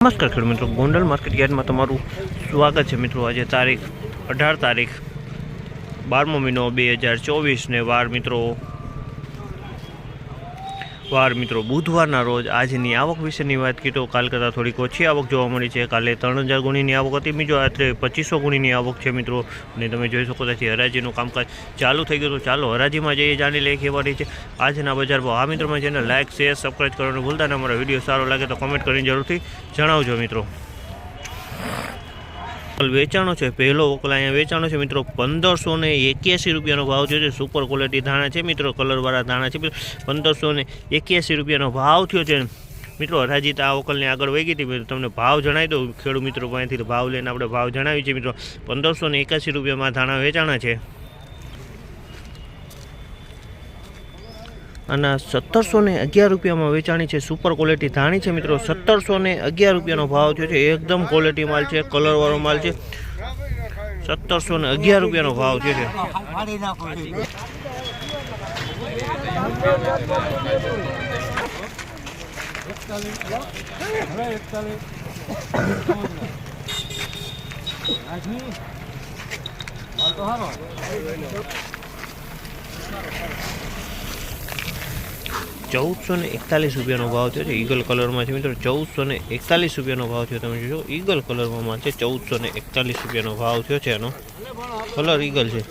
નમસ્કાર ખેડૂત મિત્રો, ગોંડલ માર્કેટ યાર્ડમાં તમારું સ્વાગત છે મિત્રો. આજે તારીખ અઢાર તારીખ બારમો મહિનો બે હજાર ચોવીસને વાર મિત્રો વાર મિત્રો, બુધવારના રોજ આજની આવક વિશેની વાત કરીએ તો કાલ કરતાં થોડીક ઓછી આવક જોવા મળી છે. કાલે ત્રણ હજાર ગુણીની આવક હતી, બીજો આટલે પચીસો ગુણીની આવક છે મિત્રો. અને તમે જોઈ શકો ત્યાંથી હરાજીનું કામકાજ ચાલુ થઈ ગયું તો ચાલો હરાજીમાં જઈએ, જાણી લઈએ કેવા રહી છે. આજના બજાર ભાવ. આ મિત્રોમાં જેને લાઇક શેર સબસ્ક્રાઈબ કરવાનું ભૂલતા અને અમારો વીડિયો સારો લાગે તો કમેન્ટ કરીને જરૂરથી જણાવજો મિત્રો. વેચાણો છે, પહેલો વકલા અહીંયા વેચાણો છે, મિત્રો પંદરસો ને એક્યાસી રૂપિયાનો ભાવ થયો છે સુપર ક્વોલિટી ધાણા છે, મિત્રો કલરવાળા ધાણા છે પંદરસો ને એક્યાસી રૂપિયાનો ભાવ થયો છે. મિત્રો હરાજીત આ વકલની આગળ વહી ગઈ હતી તમને ભાવ જણાવી દઉં, ખેડૂત મિત્રો પાસેથી ભાવ લઈને આપણે ભાવ જણાવી છે મિત્રો પંદરસો ને એકાસી રૂપિયામાં ધાણા વેચાણા છે. અને સત્તરસો ને અગિયાર રૂપિયામાં વેચાણી છે. સુપર ક્વોલિટી ધાણી છે મિત્રો. સત્તરસો ને અગિયાર રૂપિયાનો ભાવ થયો છે. એકદમ ક્વોલિટી માલ છે. કલરવાળો માલ છે. સત્તરસો ને અગિયાર રૂપિયાનો ભાવ થયો છે. ચૌદસો ને એકતાલીસ રૂપિયાનો ભાવ થયો છે ઈગલ કલરમાં છે મિત્રો. ચૌદસો ને એકતાલીસ રૂપિયાનો ભાવ થયો, તમે જોશો ઈગલ કલરમાં છે, ચૌદસો ને એકતાલીસ રૂપિયાનો ભાવ થયો છે એનો. કલર ઈગલ છે.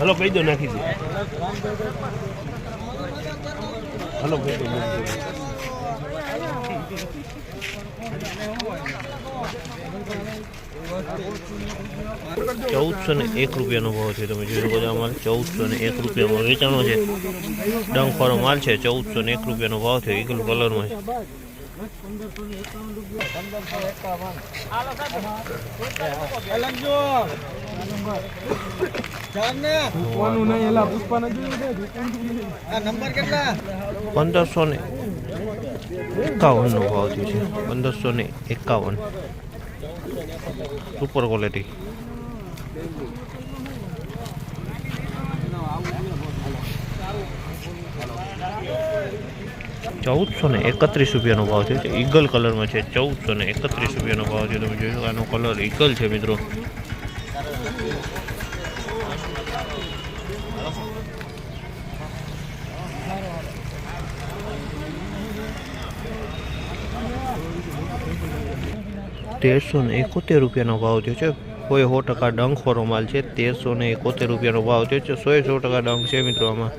હલો કહી દો, નાખી દો. હલો કહી દો. ચૌદસો ને એક રૂપિયાનો ભાવ છે, તમે જોઈ શકો છો અમારે ચૌદસો ને એક રૂપિયામાં વેચાણો છે. ડંખવાળો માલ છે, ચૌદસો ને એક રૂપિયાનો ભાવ છે, ઈગલ કલરમાં છે. પંદરસો ને એકાવનનો ભાવ થયો છે. પંદરસો ને એકાવન. સુપર ક્વોલિટી ચૌદસો ને એકત્રીસ રૂપિયાનો ભાવ છે. ઈગલ કલરમાં છે ચૌદસો ને એકત્રીસ રૂપિયાનો ભાવ છે. તમે જોઈ શકો આનો કલર ઈગલ છે મિત્રો. તેરસો ને એકોતેર રૂપિયાનો ભાવ થયો છે. કોઈ સો ટકા ડંખવાળો માલ છે, તેરસો ને એકોતેર રૂપિયાનો ભાવ થયો છે. સો સો ટકા ડંખ છે મિત્રો આમાં.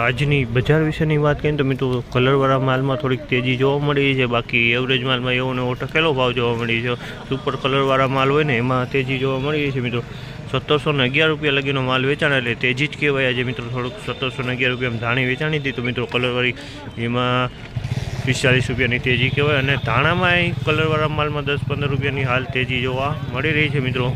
આજની બજાર વિશેની વાત કરીએ તો મિત્રો કલરવાળા માલમાં થોડીક તેજી જોવા મળી છે. બાકી એવરેજ માલમાં એવો ને એવો ભાવ જોવા મળી છે. સુપર કલરવાળા માલ હોય ને એમાં તેજી જોવા મળી છે મિત્રો. સત્તરસો ને અગિયાર રૂપિયા લગીનો માલ વેચાણ એટલે તેજી જ કહેવાય. આજે મિત્રો થોડુંક સત્તરસો ને અગિયાર રૂપિયા ધાણી વેચાણી હતી તો મિત્રો કલરવાળી એમાં પિસ્તાલીસ રૂપિયાની તેજી કહેવાય. અને ધાણામાં કલરવાળા માલમાં દસ પંદર રૂપિયાની હાલ તેજી જોવા મળી રહી છે મિત્રો.